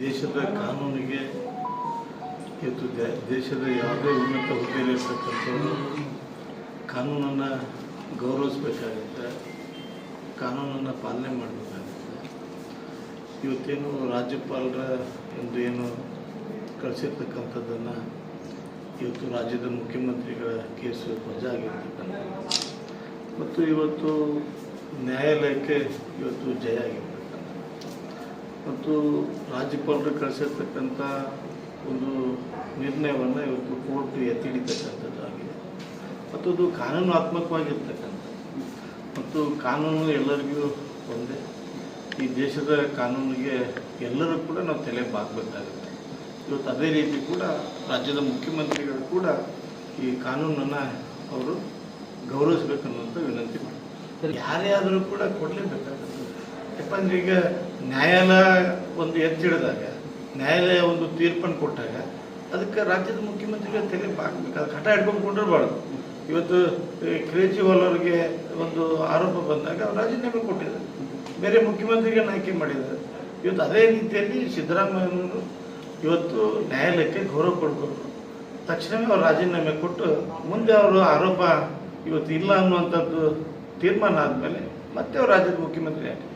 ದೇಶದ ಕಾನೂನಿಗೆ ಇವತ್ತು ದೇಶದ ಯಾವುದೇ ಉನ್ನತ ಹುದ್ದೆಯಲ್ಲಿರ್ತಕ್ಕಂಥವ್ರು ಕಾನೂನನ್ನು ಗೌರವಿಸ್ಬೇಕಾಗುತ್ತೆ, ಕಾನೂನನ್ನು ಪಾಲನೆ ಮಾಡಬೇಕಾಗುತ್ತೆ. ಇವತ್ತೇನು ರಾಜ್ಯಪಾಲರ ಒಂದು ಏನು ಕಳಿಸಿರ್ತಕ್ಕಂಥದ್ದನ್ನು ಇವತ್ತು ರಾಜ್ಯದ ಮುಖ್ಯಮಂತ್ರಿಗಳ ಕೇಸು ವಜಾ ಆಗಿರ್ತಕ್ಕಂಥದ್ದು. ಮತ್ತು ಇವತ್ತು ನ್ಯಾಯಾಲಯಕ್ಕೆ ಇವತ್ತು ಜಯ ಆಗಿರ್ತಕ್ಕಂಥದ್ದು. ಮತ್ತು ರಾಜ್ಯಪಾಲರು ಕಳಿಸಿರ್ತಕ್ಕಂಥ ಒಂದು ನಿರ್ಣಯವನ್ನು ಇವತ್ತು ಕೋರ್ಟ್ ಎತ್ತಿ ಹಿಡಿತಕ್ಕಂಥದ್ದು ಆಗಿದೆ. ಮತ್ತು ಅದು ಕಾನೂನಾತ್ಮಕವಾಗಿರ್ತಕ್ಕಂಥ, ಮತ್ತು ಕಾನೂನು ಎಲ್ಲರಿಗೂ ಒಂದೇ. ಈ ದೇಶದ ಕಾನೂನಿಗೆ ಎಲ್ಲರೂ ಕೂಡ ನಾವು ತಲೆ ಬಾಗಬೇಕಾಗುತ್ತೆ. ಇವತ್ತು ಅದೇ ರೀತಿ ಕೂಡ ರಾಜ್ಯದ ಮುಖ್ಯಮಂತ್ರಿಗಳು ಕೂಡ ಈ ಕಾನೂನನ್ನು ಅವರು ಗೌರವಿಸ್ಬೇಕನ್ನುವಂಥ ವಿನಂತಿ ಮಾಡ್ತಾರೆ. ಯಾರೇ ಆದರೂ ಕೂಡ ಕೊಡಲೇಬೇಕಾಗುತ್ತೆ. ಯಾಕಂದ್ರೆ ಈಗ ನ್ಯಾಯಾಲಯ ಒಂದು ಎತ್ತಿಡಿದಾಗ ನ್ಯಾಯಾಲಯ ಒಂದು ತೀರ್ಪನ್ನು ಕೊಟ್ಟಾಗ ಅದಕ್ಕೆ ರಾಜ್ಯದ ಮುಖ್ಯಮಂತ್ರಿಗಳು ತಲೆ ಬಾಗಬೇಕು. ಅದು ಹಠ ಹಿಡ್ಕೊಂಡು ಇವತ್ತು ಕೇಜ್ರಿವಾಲ್ ಅವರಿಗೆ ಒಂದು ಆರೋಪ ಬಂದಾಗ ಅವ್ರು ರಾಜೀನಾಮೆ ಕೊಟ್ಟಿದ್ದಾರೆ. ಬೇರೆ ಮುಖ್ಯಮಂತ್ರಿಗಳನ್ನ ಆಯ್ಕೆ ಮಾಡಿದ್ದಾರೆ. ಇವತ್ತು ಅದೇ ರೀತಿಯಲ್ಲಿ ಸಿದ್ದರಾಮಯ್ಯನವರು ಇವತ್ತು ನ್ಯಾಯಾಲಯಕ್ಕೆ ಗೌರವ ಕೊಡಬೇಕು. ತಕ್ಷಣವೇ ಅವ್ರು ರಾಜೀನಾಮೆ ಕೊಟ್ಟು ಮುಂದೆ ಅವರು ಆರೋಪ ಇವತ್ತು ಇಲ್ಲ ಅನ್ನುವಂಥದ್ದು ತೀರ್ಮಾನ ಆದಮೇಲೆ ಮತ್ತೆ ಅವ್ರು ರಾಜ್ಯದ ಮುಖ್ಯಮಂತ್ರಿ ಆಗಿ